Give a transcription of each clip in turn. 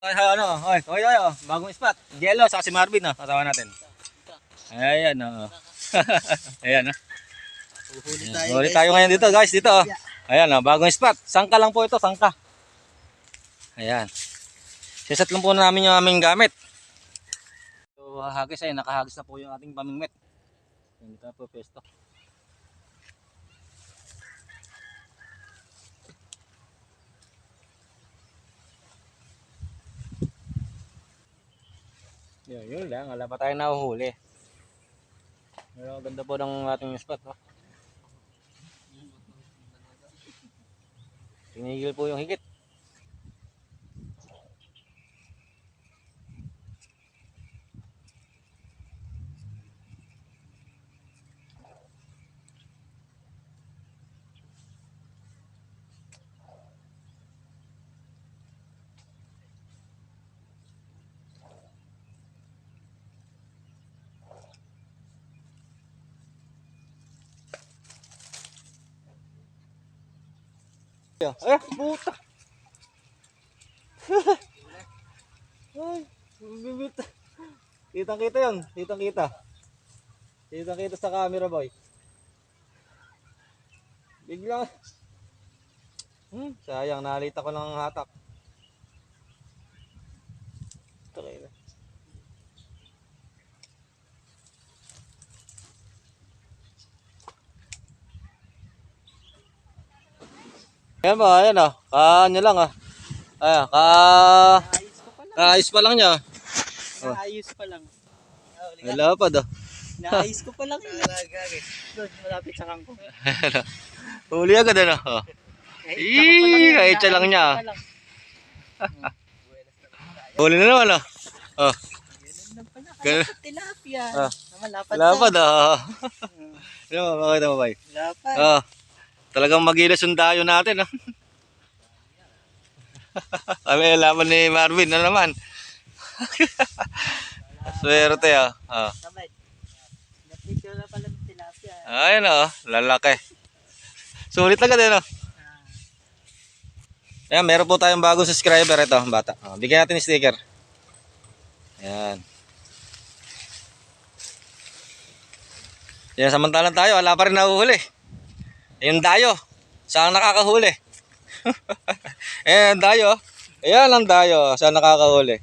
Ay, ano, oy, oy, oy, oh, bagong spot. Jello, saka si Marvin, oh, kasama natin. Ayan, oh. Ayan, oh. Uhuli Huli tayo ngayon dito, guys, dito, oh. Ayan, oh, bagong spot. Sangka lang po ito, sangka. Ayan. Sisat lang po namin yung aming gamit. So, hagis ay, nakahagis na po yung ating pamingwit. Hindi tayo po pesto. Yun, yun lang. Wala pa tayo nahuhuli. Pero ganda po ng ating spot. Oh. Tinigil po yung higit. Ay, puta! Ay, bibit. Kitang kita yun. Kitang kita. Kitang kita sa camera boy. Bigla. Hmm, sayang. Nalita ko ng hatak. Ito kayo na. Ayan ba, ayan ah. Ka, ano lang ah. Ayan, ka... Kaayos pa lang niya. Naayos pa lang. Wala pa daw. Naayos ko pa lang. Doon, malapit sa kangko. Huli agad ano. Oh. Ih, kahit siya lang niya. Huli na naman ah. Oh, Ganun lang tilapia. Ah. Malapad wala pa daw. Ano mo, bakit mo bay? Malapad. Oh, talagang magilas yung dayo natin ah. Kami laban ni Marvin na naman. Swerte ah. Oh. Sabay. Napicture na pala ng. Ayun oh, lalaki. Sulit agad eh no. Ah. Ayan, meron po tayong bagong subscriber ito, bata. Oh, bigyan natin ng sticker. Ayan. Yan, samantalang tayo, wala pa rin nahuhuli. Yung dayo, saan nakakahuli? Ayan, ang dayo. Ayan ang dayo, saan nakakahuli?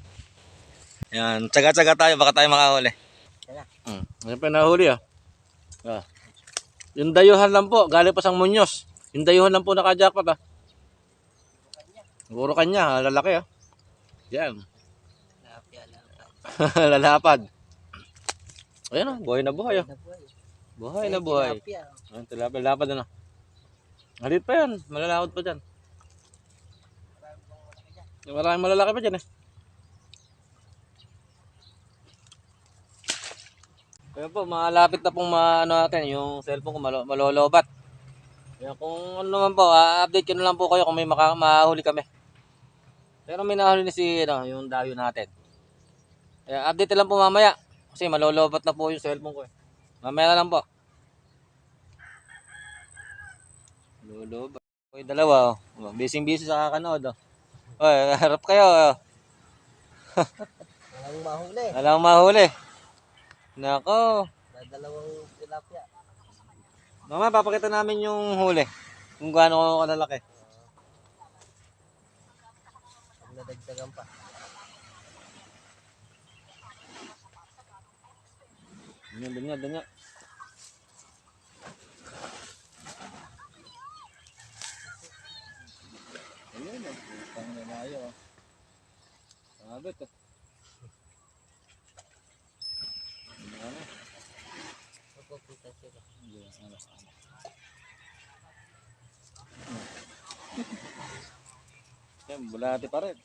Ayan, tsaga-tsaga tayo, baka tayo makahuli. Hmm, ano pa nahuli ah? Ah. Yung dayuhan lang po, galing pa sa Munyos. Yung dayuhan lang po naka-jackpot ah. Puro kanya, ah, lalaki ah. Yan, lalapad. Ayan ah, buhay na buhay ah. Nabuhay. Buhay na buhay. Ayan, tilapia, lapad na. Halit pa yan, malalakad pa dyan. Maraming malalaki pa dyan eh. Kaya po, malapit na pong maano natin, yung cellphone ko malo, malolobat. Kaya kung ano naman po, update ko na lang po kayo kung may maka, mahuli kami. Pero may nahuli na si, ano, yung dayo natin. Kaya update na lang po mamaya. Kasi malolobat na po yung cellphone ko eh. Mamaya na lang po. Lolobat. Oy, dalawa oh. Busy busy sa kakanood oh. Oy, harap kayo. Oh. Walang mahuli. Walang mahuli. Nako. Dalawang tilapia. Mama, papakita namin yung huli. Kung gaano kalalaki. Pag nadagdagan pa. Ganyan, ganyan, ganyan. Ayun, oh. Putang na tayo. oh. Sabit, oh. Ano? Magpupunta sila. Yes, ano, ano. Yan, bulati pa rin.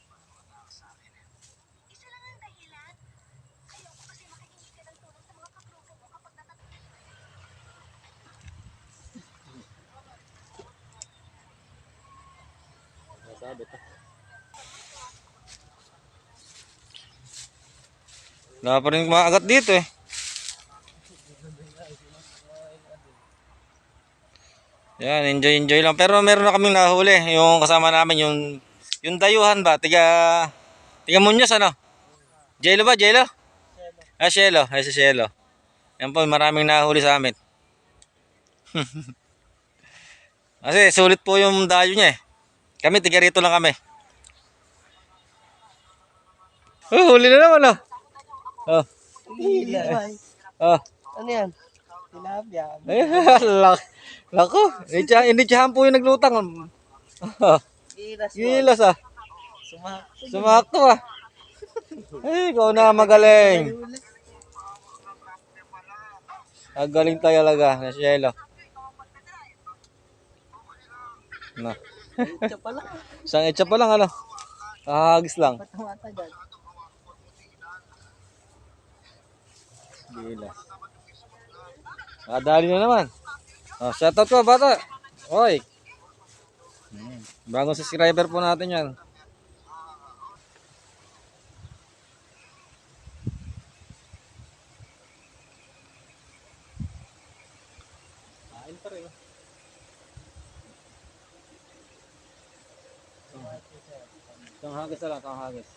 Ah. Wala pa rin kumakagat dito eh. Yan, enjoy enjoy lang. Pero meron na kaming nahuli. Yung kasama namin yung yung dayuhan ba, tiga Tingnan mo nyo ano? Jello ba? Jello? Ah, Shelo. Ay, si Shelo. Yan po, maraming nahuli sa amin. Kasi sulit po yung dayo niya eh. Kami, tiga rito lang kami. Oh, huli na naman oh. Oh, Tilapia. oh. Ano yan? Tilapia. Ay, lak. Lako, initsahan po yung naglutang. Oh, Gilas gilas ah. Sumak. Sumakto ah. Ay, ikaw na magaling. Magaling tayo talaga, na Shelo. Na. Ito pala. Isang etsa pa lang ano. Kahagis lang. Patamata dyan. Gilas. Ah, dali na naman. Oh, shout out ko bata. Oy. Hmm. Bagong subscriber po natin yan. Kain pa rin. Isang hagis na lang, isang hagis.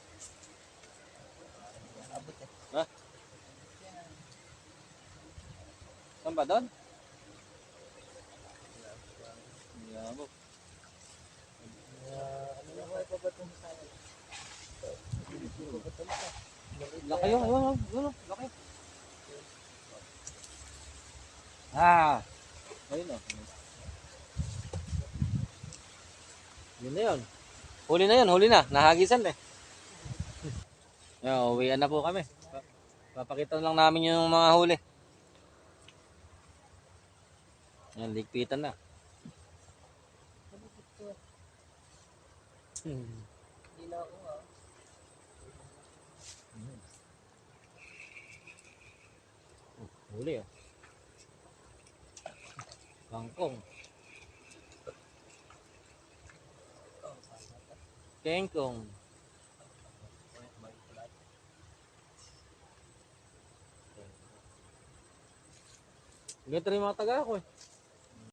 Ha? Saan ba doon? Yabok. Laki yun, yun, yun, yun, laki. Ah, ayun o. Yun na yun. Huli na yun, huli na. Nahagisan na eh. Yo, uwian na po kami. Pa- Papakita lang namin yung mga huli. Yan, ligpitan na. Hmm. Oh, huli oh. Kangkong. Kengkong. Ganito rin mga taga ako eh.